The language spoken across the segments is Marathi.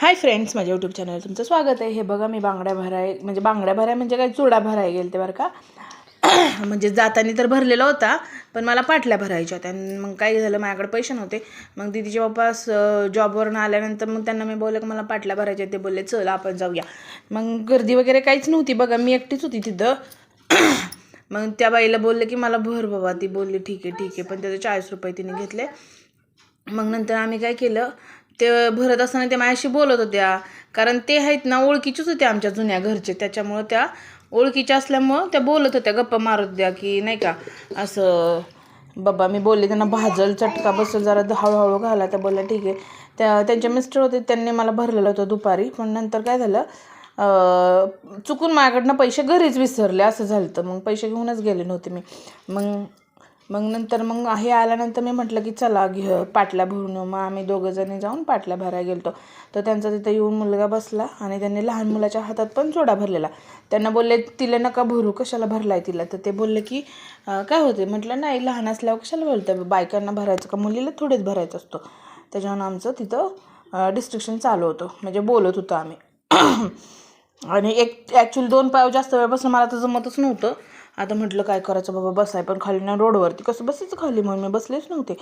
हाय फ्रेंड्स माझ्या यूट्यूब चॅनल तुमचं स्वागत आहे. हे बघा मी बांगड्या भराय म्हणजे बांगड्या भराय म्हणजे काय? चुडा भराय गेल ते बरं का? म्हणजे जाताना तर भरलेला होता पण मला पाटल्या भरायच्या होत्या. मग काय झालं माझ्याकडे पैसे नव्हते. मग दिदीचे बाप्पा जॉबवरून आल्यानंतर मग त्यांना मी बोलले की मला पाटल्या भरायच्या ते बोलले चल आपण जाऊया. मग गर्दी वगैरे काहीच नव्हती बघा मी एकटीच होती तिथं. मग त्या बाईला बोलले की मला भर बाबा. ती बोलली ठीक आहे ठीक आहे. पण त्याचे चाळीस रुपये तिने घेतले. मग नंतर आम्ही काय केलं ते भरत असताना त्या माझ्याशी बोलत होत्या. कारण ते आहेत ना ओळखीचेच होते आमच्या जुन्या घरचे. त्याच्यामुळं त्या ओळखीच्या असल्यामुळं त्या बोलत होत्या गप्पा मारत होत्या की नाही का असं बाबा मी बोलले त्यांना भाजल चटका बसल जरा हळूहळू घाला. त्या बोलल्या ठीक आहे. त्या त्यांचे मिस्टर होते त्यांनी मला भरलेलं होतं दुपारी. पण नंतर काय झालं चुकून माझ्याकडनं पैसे घरीच विसरले असं झालं तर मग पैसे घेऊनच गेले नव्हते मी. मग मग नंतर मग हे आल्यानंतर मी म्हटलं की चला घे पाटल्या भरून येऊ. मग आम्ही दोघं जणी जाऊन पाटल्या भरायला गेलतो. तर त्यांचा तिथं येऊन मुलगा बसला आणि त्यांनी लहान मुलाच्या हातात पण चोडा भरलेला. त्यांना बोलले तिला नका भरू कशाला भरलाय तिला? तर ते बोलले की काय होते म्हटलं नाही लहान असल्यावर कशाला बोलतं बायकांना भरायचं का? मुलीला थोडेच भरायचं असतो. त्याच्यावर आमचं तिथं डिस्ट्रिक्शन चालू होतं. म्हणजे बोलत होतो आम्ही. आणि एक ॲक्च्युली दोन पाव जास्त वेळपासून मला तर जमतच नव्हतं. आता म्हटलं काय करायचं बाबा बसाय पण खाली ना रोडवरती. कसं बसायचं खाली? म्हणून मी बसलेच नव्हते.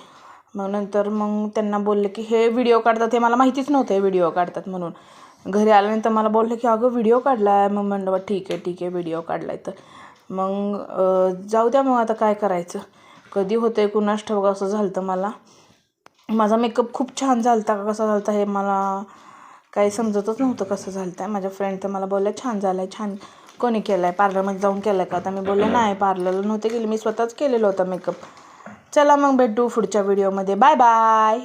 मग नंतर मग त्यांना बोलले की हे व्हिडिओ काढतात हे मला माहितीच नव्हतं हे व्हिडिओ काढतात म्हणून. घरी आल्यानंतर मला बोलले की अगं व्हिडिओ काढला आहे मग म्हणलं बा ठीक आहे ठीक आहे व्हिडिओ काढला आहे तर. मग जाऊ द्या मग आता काय करायचं. कधी होतं आहे कुणास ठाऊक असं झालं तर मला. माझा मेकअप खूप छान झालता का कसा झालता हे मला काही समजतच नव्हतं कसं झालं आहे माझ्या फ्रेंड तर मला बोलल्या छान झालं आहे छान. कोणी केलं आहे पार्लरमध्ये जाऊन केलं आहे का? आता मी बोलले नाही पार्लरला नव्हते गेले. मी स्वतःच केलेलं होतं मेकअप चला मग भेटू पुढच्या व्हिडिओमध्ये बाय बाय